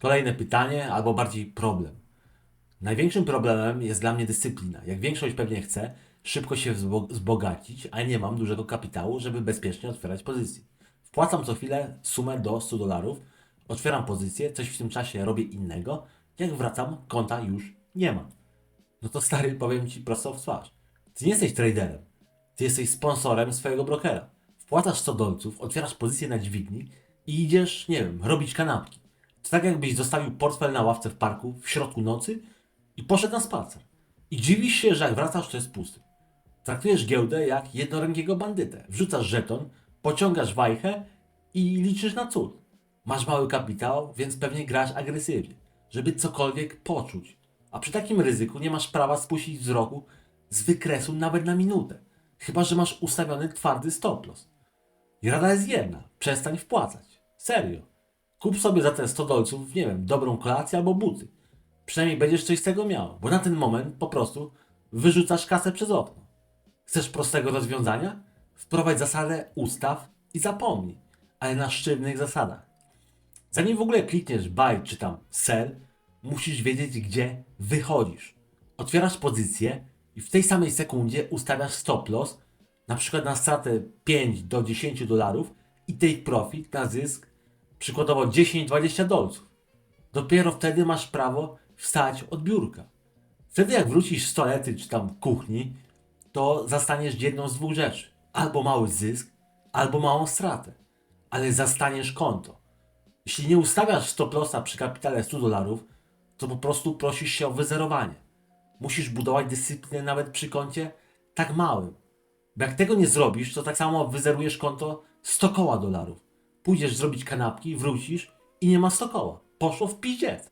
Kolejne pytanie, albo bardziej problem. Największym problemem jest dla mnie dyscyplina. Jak większość pewnie chce szybko się wzbo- wzbogacić, a nie mam dużego kapitału, żeby bezpiecznie otwierać pozycje. Wpłacam co chwilę sumę do 100 dolarów, otwieram pozycję, coś w tym czasie robię innego, jak wracam, konta już nie mam. No to stary, powiem Ci prosto w twarz. Ty nie jesteś traderem, ty jesteś sponsorem swojego brokera. Wpłacasz 100 dolców, otwierasz pozycję na dźwigni i idziesz, nie wiem, robić kanapki. To tak jakbyś zostawił portfel na ławce w parku w środku nocy i poszedł na spacer. I dziwisz się, że jak wracasz, to jest pusty. Traktujesz giełdę jak jednorękiego bandytę. Wrzucasz żeton, pociągasz wajchę i liczysz na cud. Masz mały kapitał, więc pewnie grasz agresywnie, żeby cokolwiek poczuć. A przy takim ryzyku nie masz prawa spuścić wzroku z wykresu nawet na minutę. Chyba, że masz ustawiony twardy stop loss. I rada jest jedna. Przestań wpłacać. Serio. Kup sobie za te 100 dolców, nie wiem, dobrą kolację albo buty. Przynajmniej będziesz coś z tego miał, bo na ten moment po prostu wyrzucasz kasę przez okno. Chcesz prostego rozwiązania? Wprowadź zasadę ustaw i zapomnij, ale na sztywnych zasadach. Zanim w ogóle klikniesz buy czy tam sell, musisz wiedzieć, gdzie wychodzisz. Otwierasz pozycję i w tej samej sekundzie ustawiasz stop loss, na przykład na stratę 5 do 10 dolarów i take profit na zysk przykładowo 10-20 dolców. Dopiero wtedy masz prawo wstać od biurka. Wtedy jak wrócisz z toalety czy tam kuchni, to zastaniesz jedną z dwóch rzeczy. Albo mały zysk, albo małą stratę. Ale zastaniesz konto. Jeśli nie ustawiasz stop przy kapitale 100 dolarów, to po prostu prosisz się o wyzerowanie. Musisz budować dyscyplinę nawet przy koncie tak małym. Bo jak tego nie zrobisz, to tak samo wyzerujesz konto 100 koła dolarów. Pójdziesz zrobić kanapki, wrócisz i nie ma 100 koła. Poszło w piździec.